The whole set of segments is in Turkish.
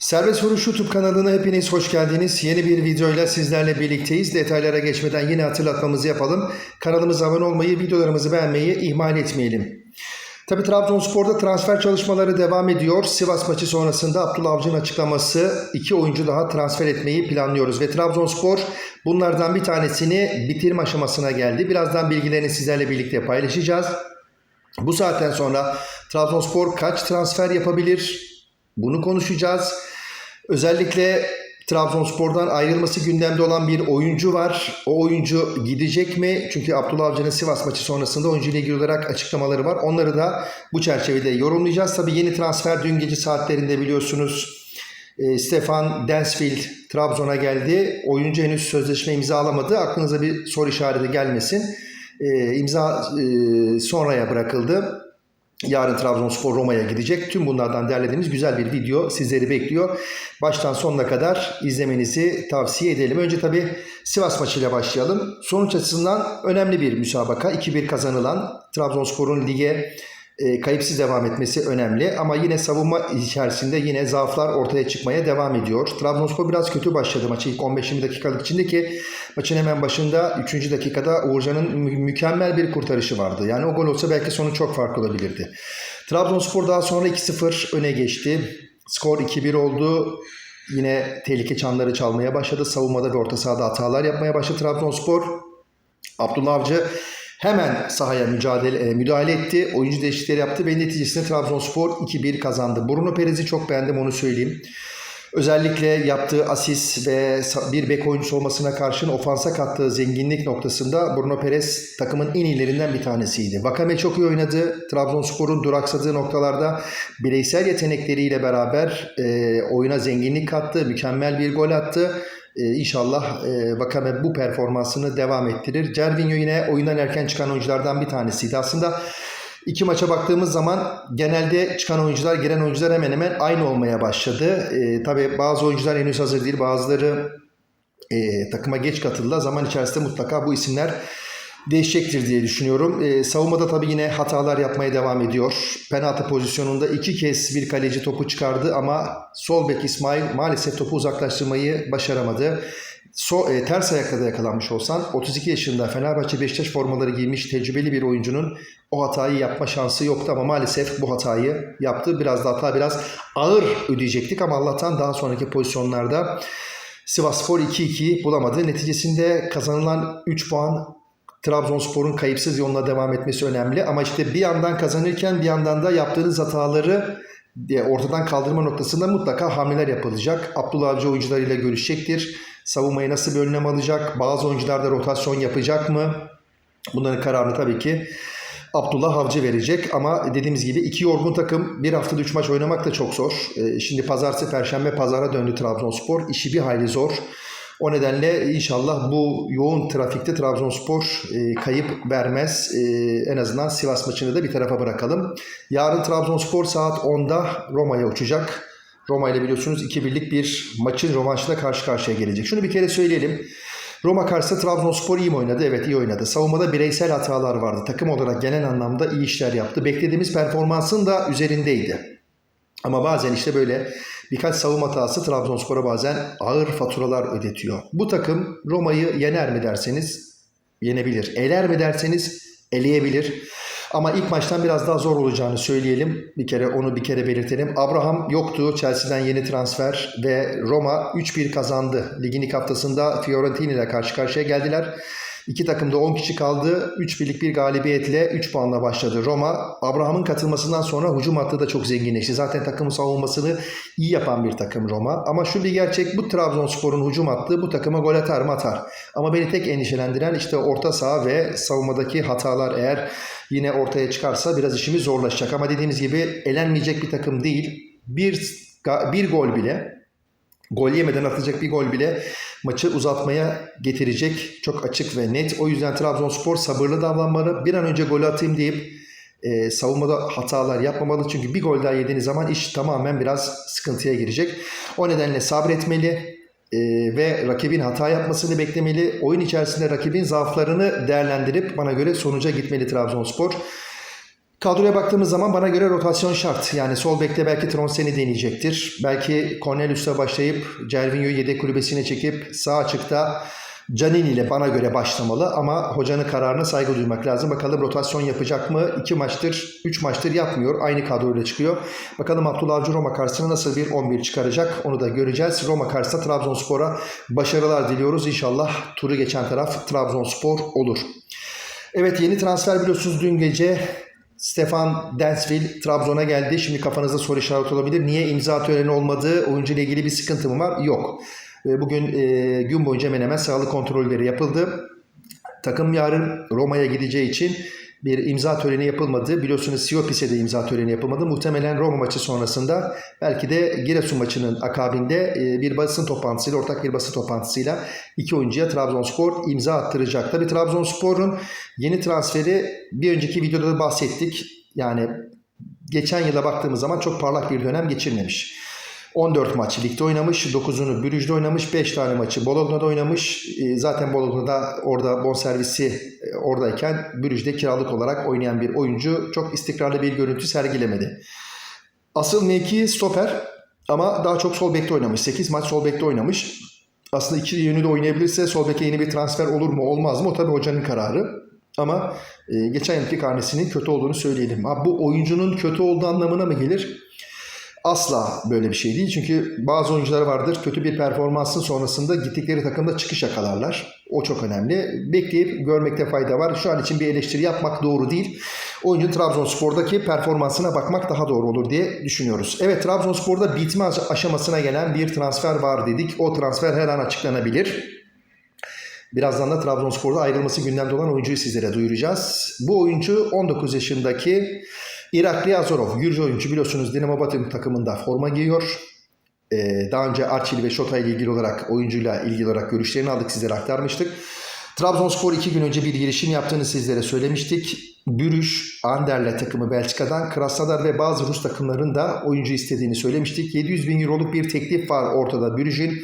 Serbest Vuruş YouTube kanalına hepiniz hoş geldiniz. Yeni bir videoyla sizlerle birlikteyiz. Detaylara geçmeden yine hatırlatmamızı yapalım. Kanalımıza abone olmayı, videolarımızı beğenmeyi ihmal etmeyelim. Tabi Trabzonspor'da transfer çalışmaları devam ediyor. Sivas maçı sonrasında Abdullah Avcı'nın açıklaması iki oyuncu daha transfer etmeyi planlıyoruz. Ve Trabzonspor bunlardan bir tanesini bitirme aşamasına geldi. Birazdan bilgilerini sizlerle birlikte paylaşacağız. Bu saatten sonra Trabzonspor kaç transfer yapabilir? Bunu konuşacağız. Özellikle Trabzonspor'dan ayrılması gündemde olan bir oyuncu var. O oyuncu gidecek mi? Çünkü Abdullah Avcı'nın Sivas maçı sonrasında oyuncu ile ilgili olarak açıklamaları var. Onları da bu çerçevede yorumlayacağız. Tabii yeni transfer dün gece saatlerinde biliyorsunuz e, Stefan Densfield Trabzon'a geldi. Oyuncu henüz sözleşme imzalamadı. Aklınıza bir soru işareti gelmesin. E, imza e, sonraya bırakıldı. Yarın Trabzonspor Roma'ya gidecek. Tüm bunlardan derlediğimiz güzel bir video sizleri bekliyor. Baştan sonuna kadar izlemenizi tavsiye edelim. Önce tabii Sivas maçıyla başlayalım. Sonuç açısından önemli bir müsabaka. 2-1 kazanılan Trabzonspor'un lige e, kayıpsız devam etmesi önemli. Ama yine savunma içerisinde yine zaaflar ortaya çıkmaya devam ediyor. Trabzonspor biraz kötü başladı maçı ilk 15-20 dakikalık içinde ki maçın hemen başında 3. dakikada Uğurcan'ın mü- mükemmel bir kurtarışı vardı. Yani o gol olsa belki sonu çok farklı olabilirdi. Trabzonspor daha sonra 2-0 öne geçti. Skor 2-1 oldu. Yine tehlike çanları çalmaya başladı. Savunmada ve orta sahada hatalar yapmaya başladı Trabzonspor. Abdullah Avcı hemen sahaya mücadele, e, müdahale etti. Oyuncu değişiklikleri yaptı ve neticesinde Trabzonspor 2-1 kazandı. Bruno Perez'i çok beğendim onu söyleyeyim. Özellikle yaptığı asist ve bir bek oyuncusu olmasına karşın ofansa kattığı zenginlik noktasında Bruno Perez takımın en iyilerinden bir tanesiydi. Vakame çok iyi oynadı. Trabzonspor'un duraksadığı noktalarda bireysel yetenekleriyle beraber e, oyuna zenginlik kattı. Mükemmel bir gol attı. Ee, inşallah e, Vakame bu performansını devam ettirir. Cervinho yine oyundan erken çıkan oyunculardan bir tanesiydi. Aslında iki maça baktığımız zaman genelde çıkan oyuncular, giren oyuncular hemen hemen aynı olmaya başladı. Ee, tabii bazı oyuncular henüz hazır değil, bazıları e, takıma geç katıldı. Zaman içerisinde mutlaka bu isimler değişecektir diye düşünüyorum. Ee, savunmada tabii yine hatalar yapmaya devam ediyor. Penaltı pozisyonunda iki kez bir kaleci topu çıkardı ama sol bek İsmail maalesef topu uzaklaştırmayı başaramadı. So, e, ters ayakla da yakalanmış olsan 32 yaşında Fenerbahçe Beşiktaş formaları giymiş tecrübeli bir oyuncunun o hatayı yapma şansı yoktu ama maalesef bu hatayı yaptı. Biraz da hata biraz ağır ödeyecektik ama Allah'tan daha sonraki pozisyonlarda Sivasspor 2-2 bulamadı. Neticesinde kazanılan 3 puan Trabzonspor'un kayıpsız yoluna devam etmesi önemli. Ama işte bir yandan kazanırken bir yandan da yaptığınız hataları e, ortadan kaldırma noktasında mutlaka hamleler yapılacak. Abdullah Avcı oyuncularıyla görüşecektir. Savunmayı nasıl bir önlem alacak? Bazı oyuncularda rotasyon yapacak mı? Bunların kararını tabii ki Abdullah Avcı verecek ama dediğimiz gibi iki yorgun takım bir haftada üç maç oynamak da çok zor. Ee, Şimdi pazartesi, perşembe, pazara döndü Trabzonspor. İşi bir hayli zor. O nedenle inşallah bu yoğun trafikte Trabzonspor e, kayıp vermez. E, en azından Sivas maçını da bir tarafa bırakalım. Yarın Trabzonspor saat 10'da Roma'ya uçacak. Roma ile biliyorsunuz 2-1'lik bir maçın rövanşıyla karşı karşıya gelecek. Şunu bir kere söyleyelim. Roma karşısında Trabzonspor iyi mi oynadı? Evet iyi oynadı. Savunmada bireysel hatalar vardı. Takım olarak genel anlamda iyi işler yaptı. Beklediğimiz performansın da üzerindeydi. Ama bazen işte böyle birkaç savunma hatası Trabzonspor'a bazen ağır faturalar ödetiyor. Bu takım Roma'yı yener mi derseniz yenebilir. Eler mi derseniz eleyebilir. Ama ilk maçtan biraz daha zor olacağını söyleyelim. Bir kere onu bir kere belirtelim. Abraham yoktu. Chelsea'den yeni transfer ve Roma 3-1 kazandı. Ligin ilk haftasında Fiorentina ile karşı karşıya geldiler. İki takımda 10 kişi kaldı. 3 birlik bir galibiyetle 3 puanla başladı Roma. Abraham'ın katılmasından sonra hücum hattı da çok zenginleşti. Zaten takımın savunmasını iyi yapan bir takım Roma. Ama şu bir gerçek bu Trabzonspor'un hücum hattı bu takıma gol atar mı atar. Ama beni tek endişelendiren işte orta saha ve savunmadaki hatalar eğer yine ortaya çıkarsa biraz işimiz zorlaşacak. Ama dediğimiz gibi elenmeyecek bir takım değil. Bir, bir gol bile gol yemeden atacak bir gol bile maçı uzatmaya getirecek. Çok açık ve net. O yüzden Trabzonspor sabırlı davranmalı. Bir an önce gol atayım deyip e, savunmada hatalar yapmamalı. Çünkü bir gol daha yediğiniz zaman iş tamamen biraz sıkıntıya girecek. O nedenle sabretmeli e, ve rakibin hata yapmasını beklemeli. Oyun içerisinde rakibin zaaflarını değerlendirip bana göre sonuca gitmeli Trabzonspor. Kadroya baktığımız zaman bana göre rotasyon şart. Yani sol bekte belki Tronsen'i deneyecektir. Belki Cornelius'la başlayıp Cervinho'yu yedek kulübesine çekip sağ açıkta Canini ile bana göre başlamalı ama hocanın kararına saygı duymak lazım. Bakalım rotasyon yapacak mı? 2 maçtır, 3 maçtır yapmıyor. Aynı kadroyla çıkıyor. Bakalım Abdullah Avcı Roma karşısına nasıl bir 11 çıkaracak? Onu da göreceğiz. Roma karşısında Trabzonspor'a başarılar diliyoruz. İnşallah turu geçen taraf Trabzonspor olur. Evet yeni transfer biliyorsunuz dün gece Stefan Densville Trabzon'a geldi. Şimdi kafanızda soru işareti olabilir. Niye imza töreni olmadı? Oyuncu ile ilgili bir sıkıntı mı var? Yok. Bugün e, gün boyunca hemen hemen sağlık kontrolleri yapıldı. Takım yarın Roma'ya gideceği için bir imza töreni yapılmadı. Biliyorsunuz Siopis'e de imza töreni yapılmadı. Muhtemelen Roma maçı sonrasında belki de Giresun maçının akabinde e, bir basın toplantısıyla, ortak bir basın toplantısıyla iki oyuncuya Trabzonspor imza attıracak. Tabii Trabzonspor'un yeni transferi bir önceki videoda da bahsettik. Yani geçen yıla baktığımız zaman çok parlak bir dönem geçirmemiş. 14 maç ligde oynamış, 9'unu Brüj'de oynamış, 5 tane maçı Bologna'da oynamış. E, Zaten Bologna'da orada bonservisi e, oradayken Brüj'de kiralık olarak oynayan bir oyuncu çok istikrarlı bir görüntü sergilemedi. Asıl mevki stoper ama daha çok sol bekte oynamış. 8 maç sol bekte oynamış. Aslında iki yönü de oynayabilirse sol beke yeni bir transfer olur mu olmaz mı o tabii hocanın kararı. Ama e, geçen yılki karnesinin kötü olduğunu söyleyelim. Ha, bu oyuncunun kötü olduğu anlamına mı gelir? Asla böyle bir şey değil. Çünkü bazı oyuncular vardır kötü bir performansın sonrasında gittikleri takımda çıkış yakalarlar. O çok önemli. Bekleyip görmekte fayda var. Şu an için bir eleştiri yapmak doğru değil. Oyuncu Trabzonspor'daki performansına bakmak daha doğru olur diye düşünüyoruz. Evet Trabzonspor'da bitme aşamasına gelen bir transfer var dedik. O transfer her an açıklanabilir. Birazdan da Trabzonspor'da ayrılması gündemde olan oyuncuyu sizlere duyuracağız. Bu oyuncu 19 yaşındaki Irakli Azorov. Gürcü oyuncu biliyorsunuz Dinamo Batum takımında forma giyiyor. Ee, daha önce Arçil ve Şota ile ilgili olarak oyuncuyla ilgili olarak görüşlerini aldık sizlere aktarmıştık. Trabzonspor iki gün önce bir girişim yaptığını sizlere söylemiştik. Bürüş, Anderle takımı Belçika'dan, Krasnodar ve bazı Rus takımların da oyuncu istediğini söylemiştik. 700 bin euroluk bir teklif var ortada Bürüş'ün.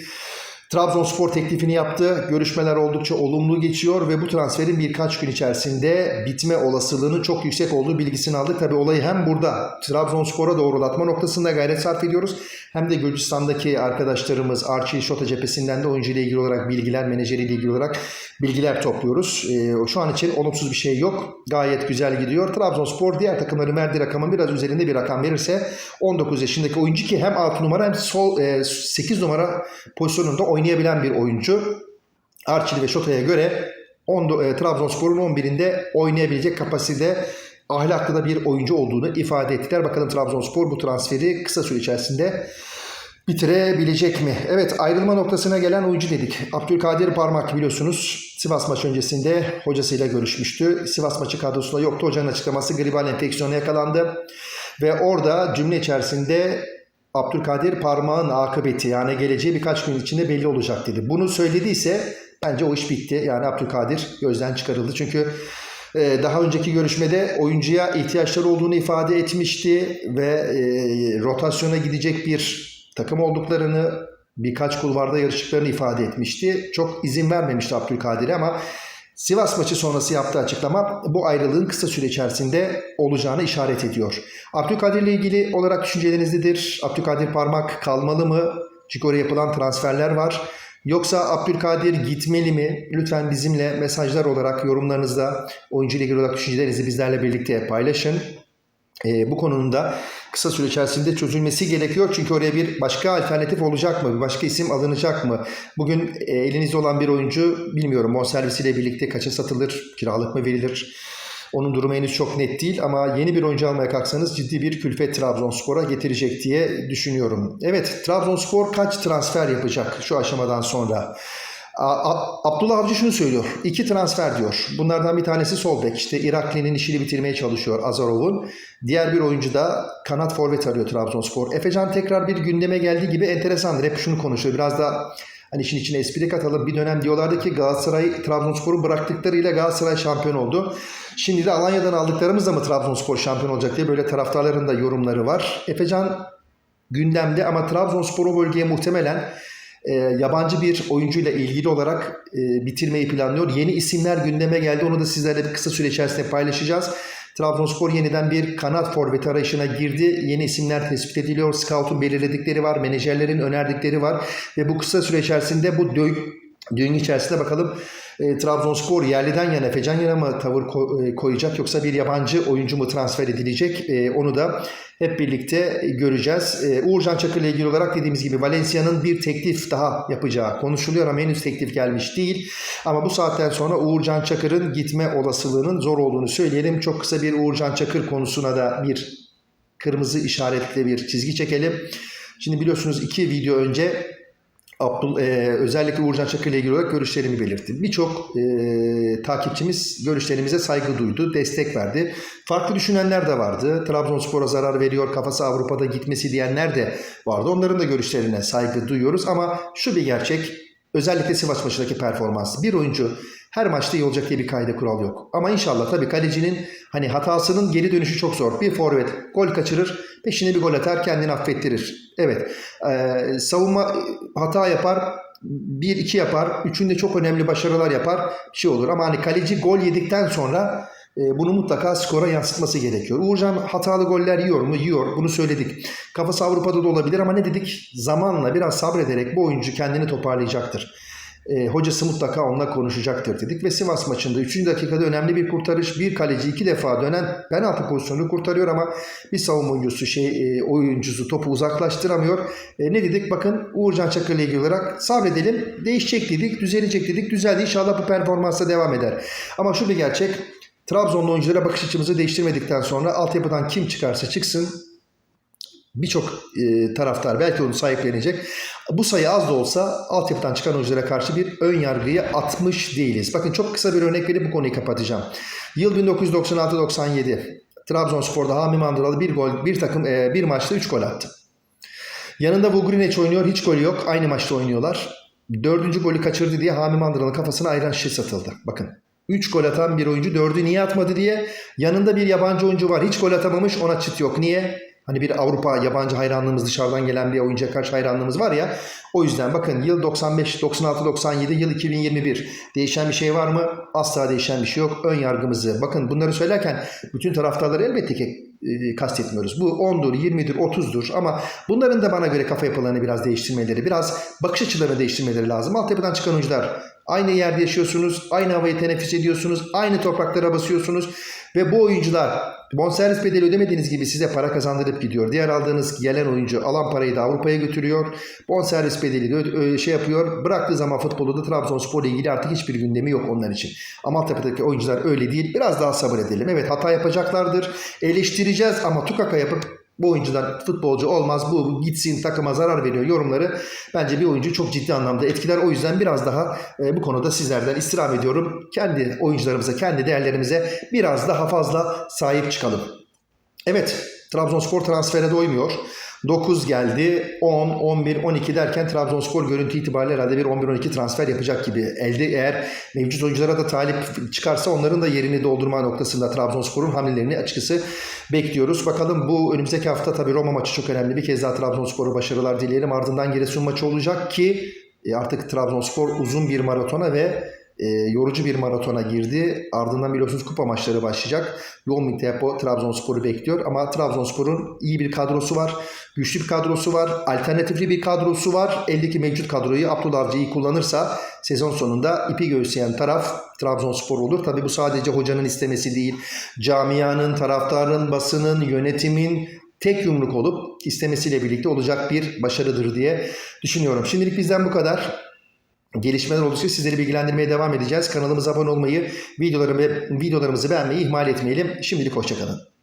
Trabzonspor teklifini yaptı. Görüşmeler oldukça olumlu geçiyor ve bu transferin birkaç gün içerisinde bitme olasılığının çok yüksek olduğu bilgisini aldık. Tabi olayı hem burada Trabzonspor'a doğrulatma noktasında gayret sarf ediyoruz. Hem de Gürcistan'daki arkadaşlarımız Arçil Şota cephesinden de oyuncu ile ilgili olarak bilgiler, menajeriyle ilgili olarak bilgiler topluyoruz. Ee, şu an için olumsuz bir şey yok. Gayet güzel gidiyor. Trabzonspor diğer takımların verdiği rakamın biraz üzerinde bir rakam verirse 19 yaşındaki oyuncu ki hem 6 numara hem sol e, 8 numara pozisyonunda oynayabilen bir oyuncu. Arçil ve Şota'ya göre on, e, Trabzonspor'un 11'inde oynayabilecek kapasite ahlaklı da bir oyuncu olduğunu ifade ettiler. Bakalım Trabzonspor bu transferi kısa süre içerisinde bitirebilecek mi? Evet ayrılma noktasına gelen oyuncu dedik. Abdülkadir Parmak biliyorsunuz Sivas maçı öncesinde hocasıyla görüşmüştü. Sivas maçı kadrosunda yoktu. Hocanın açıklaması gribal enfeksiyona yakalandı. Ve orada cümle içerisinde Abdülkadir Parmak'ın akıbeti yani geleceği birkaç gün içinde belli olacak dedi. Bunu söylediyse bence o iş bitti. Yani Abdülkadir gözden çıkarıldı. Çünkü daha önceki görüşmede oyuncuya ihtiyaçları olduğunu ifade etmişti ve e, rotasyona gidecek bir takım olduklarını birkaç kulvarda yarıştıklarını ifade etmişti. Çok izin vermemişti Abdülkadir'e ama Sivas maçı sonrası yaptığı açıklama bu ayrılığın kısa süre içerisinde olacağını işaret ediyor. Abdülkadir ile ilgili olarak düşünceleriniz nedir? Abdülkadir Parmak kalmalı mı? Çünkü oraya yapılan transferler var. Yoksa Abdülkadir gitmeli mi? Lütfen bizimle mesajlar olarak yorumlarınızda oyuncu ile ilgili olarak düşüncelerinizi bizlerle birlikte paylaşın. Ee, bu konunun da kısa süre içerisinde çözülmesi gerekiyor. Çünkü oraya bir başka alternatif olacak mı? Bir başka isim alınacak mı? Bugün e, elinizde olan bir oyuncu bilmiyorum bonservisiyle birlikte kaça satılır? Kiralık mı verilir? Onun durumu henüz çok net değil ama yeni bir oyuncu almaya kalksanız ciddi bir külfet Trabzonspor'a getirecek diye düşünüyorum. Evet Trabzonspor kaç transfer yapacak şu aşamadan sonra? Abdullah Avcı şunu söylüyor. İki transfer diyor. Bunlardan bir tanesi sol bek. İşte Irakli'nin işini bitirmeye çalışıyor Azarov'un. Diğer bir oyuncu da kanat forvet arıyor Trabzonspor. Efecan tekrar bir gündeme geldiği gibi enteresandır. Hep şunu konuşuyor. Biraz da hani işin içine espri katalım. Bir dönem diyorlardı ki Galatasaray Trabzonspor'u bıraktıklarıyla Galatasaray şampiyon oldu. Şimdi de Alanya'dan aldıklarımızla mı Trabzonspor şampiyon olacak diye böyle taraftarların da yorumları var. Efecan gündemde ama Trabzonspor o bölgeye muhtemelen e, yabancı bir oyuncuyla ilgili olarak e, bitirmeyi planlıyor. Yeni isimler gündeme geldi. Onu da sizlerle bir kısa süre içerisinde paylaşacağız. Trabzonspor yeniden bir kanat forvet arayışına girdi. Yeni isimler tespit ediliyor. Scout'un belirledikleri var. Menajerlerin önerdikleri var. Ve bu kısa süre içerisinde bu dö- düğün içerisinde bakalım e, Trabzonspor yerliden yana Efecan yana mı tavır e, koyacak yoksa bir yabancı oyuncu mu transfer edilecek? E, onu da hep birlikte göreceğiz. E, Uğurcan Çakır ile ilgili olarak dediğimiz gibi Valencia'nın bir teklif daha yapacağı konuşuluyor ama henüz teklif gelmiş değil. Ama bu saatten sonra Uğurcan Çakır'ın gitme olasılığının zor olduğunu söyleyelim. Çok kısa bir Uğurcan Çakır konusuna da bir kırmızı işaretle bir çizgi çekelim. Şimdi biliyorsunuz iki video önce Abdul, e, özellikle Uğurcan Çakır ile ilgili olarak görüşlerimi belirttim. Birçok e, takipçimiz görüşlerimize saygı duydu, destek verdi. Farklı düşünenler de vardı. Trabzonspor'a zarar veriyor, kafası Avrupa'da gitmesi diyenler de vardı. Onların da görüşlerine saygı duyuyoruz ama şu bir gerçek, özellikle Sivas maçındaki performans. Bir oyuncu her maçta iyi olacak diye bir kayda kural yok. Ama inşallah tabii kalecinin hani hatasının geri dönüşü çok zor. Bir forvet gol kaçırır, peşine bir gol atar, kendini affettirir. Evet, e, savunma hata yapar, bir iki yapar, üçünde çok önemli başarılar yapar, şey olur. Ama hani kaleci gol yedikten sonra bunu mutlaka skora yansıtması gerekiyor. Uğurcan hatalı goller yiyor mu? Yiyor. Bunu söyledik. Kafası Avrupa'da da olabilir ama ne dedik? Zamanla biraz sabrederek bu oyuncu kendini toparlayacaktır. E, hocası mutlaka onunla konuşacaktır dedik ve Sivas maçında 3. dakikada önemli bir kurtarış. Bir kaleci iki defa dönen penaltı pozisyonunu kurtarıyor ama bir savunma oyuncusu şey e, oyuncusu topu uzaklaştıramıyor. E, ne dedik? Bakın Uğurcan Çakır ile ilgili olarak sabredelim. Değişecek dedik, düzelecek dedik. Düzeldi. İnşallah bu performansa devam eder. Ama şu bir gerçek. Trabzonlu oyunculara bakış açımızı değiştirmedikten sonra altyapıdan kim çıkarsa çıksın birçok e, taraftar belki onu sahiplenecek. Bu sayı az da olsa altyapıdan çıkan oyunculara karşı bir ön yargıyı atmış değiliz. Bakın çok kısa bir örnek verip bu konuyu kapatacağım. Yıl 1996-97. Trabzonspor'da Hami Mandıralı bir gol, bir takım e, bir maçta 3 gol attı. Yanında Vugrinec oynuyor, hiç gol yok. Aynı maçta oynuyorlar. Dördüncü golü kaçırdı diye Hami Mandıralı'nın kafasına ayran şişe satıldı. Bakın 3 gol atan bir oyuncu 4'ü niye atmadı diye yanında bir yabancı oyuncu var. Hiç gol atamamış ona çıt yok. Niye? Hani bir Avrupa yabancı hayranlığımız dışarıdan gelen bir oyuncuya karşı hayranlığımız var ya. O yüzden bakın yıl 95, 96, 97, yıl 2021. Değişen bir şey var mı? Asla değişen bir şey yok. Ön yargımızı. Bakın bunları söylerken bütün taraftarları elbette ki e, kastetmiyoruz. Bu 10'dur, 20'dir, 30'dur ama bunların da bana göre kafa yapılarını biraz değiştirmeleri, biraz bakış açılarını değiştirmeleri lazım. Altyapıdan çıkan oyuncular aynı yerde yaşıyorsunuz, aynı havayı teneffüs ediyorsunuz, aynı topraklara basıyorsunuz ve bu oyuncular bonservis bedeli ödemediğiniz gibi size para kazandırıp gidiyor. Diğer aldığınız gelen oyuncu alan parayı da Avrupa'ya götürüyor. Bonservis bedeli de şey yapıyor. Bıraktığı zaman futbolu da Trabzonspor ile ilgili artık hiçbir gündemi yok onlar için. Ama altyapıdaki oyuncular öyle değil. Biraz daha sabır edelim. Evet hata yapacaklardır. Eleştireceğiz ama tukaka yapıp bu oyuncudan futbolcu olmaz, bu gitsin takıma zarar veriyor yorumları bence bir oyuncu çok ciddi anlamda etkiler. O yüzden biraz daha e, bu konuda sizlerden istirham ediyorum. Kendi oyuncularımıza, kendi değerlerimize biraz daha fazla sahip çıkalım. Evet, Trabzonspor transfere doymuyor. 9 geldi, 10, 11, 12 derken Trabzonspor görüntü itibariyle herhalde bir 11-12 transfer yapacak gibi. Elde eğer mevcut oyunculara da talip çıkarsa onların da yerini doldurma noktasında Trabzonspor'un hamlelerini açıkçası bekliyoruz. Bakalım bu önümüzdeki hafta tabii Roma maçı çok önemli. Bir kez daha Trabzonspor'a başarılar dileyelim. Ardından Giresun maçı olacak ki e, artık Trabzonspor uzun bir maratona ve e, yorucu bir maratona girdi. Ardından biliyorsunuz kupa maçları başlayacak. Yoğun bir tempo Trabzonspor'u bekliyor. Ama Trabzonspor'un iyi bir kadrosu var. Güçlü bir kadrosu var. Alternatifli bir kadrosu var. Eldeki mevcut kadroyu Abdullah Avcı iyi kullanırsa sezon sonunda ipi göğüsleyen taraf Trabzonspor olur. Tabi bu sadece hocanın istemesi değil. Camianın, taraftarın, basının, yönetimin tek yumruk olup istemesiyle birlikte olacak bir başarıdır diye düşünüyorum. Şimdilik bizden bu kadar. Gelişmeler olursa sizleri bilgilendirmeye devam edeceğiz. Kanalımıza abone olmayı, videolarımı, videolarımızı beğenmeyi ihmal etmeyelim. Şimdilik hoşçakalın.